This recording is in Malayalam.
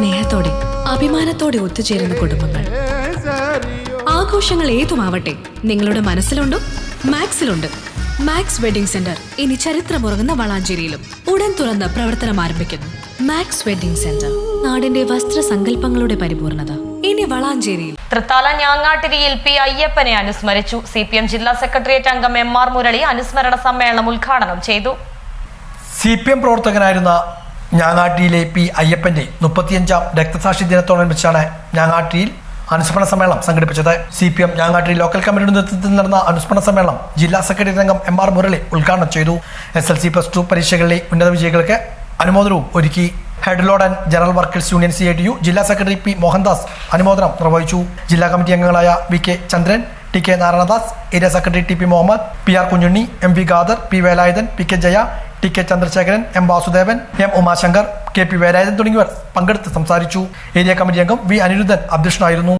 സ്നേഹത്തോടെ അഭിമാനത്തോടെ ഒത്തുചേരുന്ന കുടുംബങ്ങൾ. ആഘോഷങ്ങൾ ഏതുമാവട്ടെ നിങ്ങളുടെ മനസ്സിലുണ്ടോ മാക്സിലുണ്ട്. മാക്സ് വെഡിംഗ് സെന്റർ ഇനി ചരിത്രമുറങ്ങുന്ന വളാഞ്ചേരിയിലും ഉടൻ തുറന്ന് പ്രവർത്തനം ആരംഭിക്കുന്നു. മാക്സ് വെഡിംഗ് സെന്റർ നാടിന്റെ വസ്ത്രസങ്കല്പങ്ങളുടെ പരിപൂർണത. ഇനി വളാഞ്ചേരിയിൽ. തൃത്താല ഞാങ്ങാട്ടിരിയിൽ പി അയ്യപ്പനെ അനുസ്മരിച്ചു. സി പി എം ജില്ലാ സെക്രട്ടേറിയറ്റ് അംഗം എം ആർ മുരളി അനുസ്മരണ സമ്മേളനം ഉദ്ഘാടനം ചെയ്തു. സി പി എം പ്രവർത്തകനായിരുന്ന ഞാങ്ങാട്ടിയിലെ പി അയ്യപ്പന്റെ മുപ്പത്തിയഞ്ചാം രക്തസാക്ഷി ദിനത്തോടനുബന്ധിച്ചാണ് ഞാങ്ങാട്ടിയിൽ അനുസ്മരണ സമ്മേളനം സംഘടിപ്പിച്ചത്. സി പി എം ഞാങ്ങാട്ടി ലോക്കൽ കമ്മിറ്റിയുടെ നേതൃത്വത്തിൽ നടന്ന അനുസ്മരണ സമ്മേളനം ജില്ലാ സെക്രട്ടറി രംഗം എം ആർ മുരളി ഉദ്ഘാടനം ചെയ്തു. S L C plus two പരീക്ഷകളിലെ ഉന്നത വിജയികൾക്ക് അനുമോദനവും ഒരുക്കി. Head load and general workers union C I T U ജില്ലാ സെക്രട്ടറി പി മോഹൻദാസ് അനുമോദനം നിർവഹിച്ചു. ജില്ലാ കമ്മിറ്റി അംഗങ്ങളായ V K Chandran T K Narayanadas area secretary T P Muhammad P R Kunhunni M V Khader P Velayudhan P K Jaya T K Chandrasekharan M Vasudevan M Umashankar K P Velayudhan തുടങ്ങിയവർ പങ്കെടുത്ത് സംസാരിച്ചു. ഏരിയ കമ്മിറ്റി അംഗം വി അനിരുദ്ധൻ അധ്യക്ഷനായിരുന്നു.